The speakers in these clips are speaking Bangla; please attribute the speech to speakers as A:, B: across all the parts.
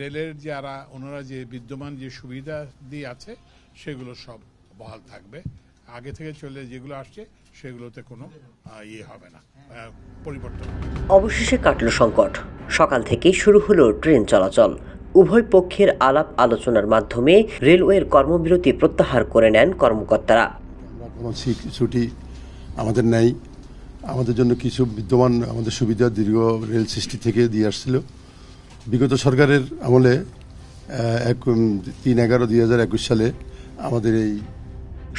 A: রেলের যারা ওনারা যে বিদ্যমান যে সুবিধা দিয়ে আছে সেগুলো সব বহাল থাকবে। আগে থেকে চলে যেগুলো আসছে সেগুলোতে কোনো ইয়ে হবে না পরিবর্তন
B: অবশেষে কাটল সংকট। সকাল থেকেই শুরু হলো ট্রেন চলাচল। উভয় পক্ষের আলাপ আলোচনার মাধ্যমে রেলওয়ের কর্মবিরতি প্রত্যাহার করে নেন কর্মকর্তারা।
C: কোনো ছুটি আমাদের নেই। আমাদের জন্য কিছু বিদ্যমান আমাদের সুবিধা দীর্ঘ রেল সৃষ্টি থেকে দিয়ে আসছিল। বিগত সরকারের আমলে এক তিন এগারো দুই হাজার একুশ সালে আমাদের এই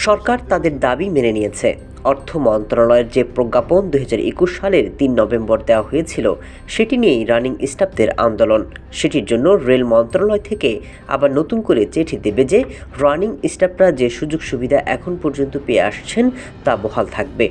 B: সরকার তাদের দাবি মেনে নিয়েছে। অর্থ মন্ত্রণালয়ের যে প্রজ্ঞাপন দুই হাজার একুশ সালের তিন নভেম্বর দেওয়া হয়েছিল, সেটি নিয়েই রানিং স্টাফদের আন্দোলন। সেটির জন্য রেল মন্ত্রণালয় থেকে আবার নতুন করে চিঠি দেবে যে, রানিং স্টাফরা যে সুযোগ সুবিধা এখন পর্যন্ত পেয়ে আসছেন, তা বহাল থাকবে।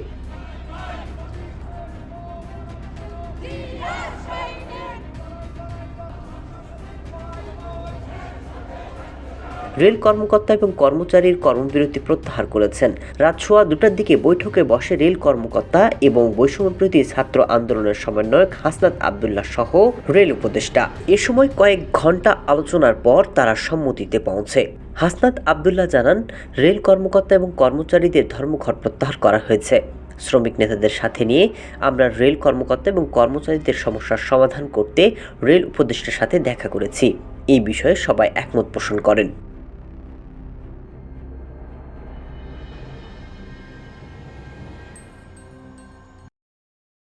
B: রেল কর্মকর্তা এবং কর্মচারীর কর্মবিরতি প্রত্যাহার করেছেন। রাত সোয়া দুটার দিকে বৈঠকে বসে রেল কর্মকর্তা এবং বৈষম্যপ্রতি ছাত্র আন্দোলনের সমন্বয়ক হাসনাত আবদুল্লাহ সহ রেল উপদেষ্টা। এ সময় কয়েক ঘণ্টা আলোচনার পর তারা সম্মতিতে পৌঁছে। হাসনাত আবদুল্লাহ জানান, রেল কর্মকর্তা এবং কর্মচারীদের ধর্মঘট প্রত্যাহার করা হয়েছে। শ্রমিক নেতাদের সাথে নিয়ে আমরা রেল কর্মকর্তা এবং কর্মচারীদের সমস্যার সমাধান করতে রেল উপদেষ্টার সাথে দেখা করেছি। এই বিষয়ে সবাই একমত পোষণ করেন।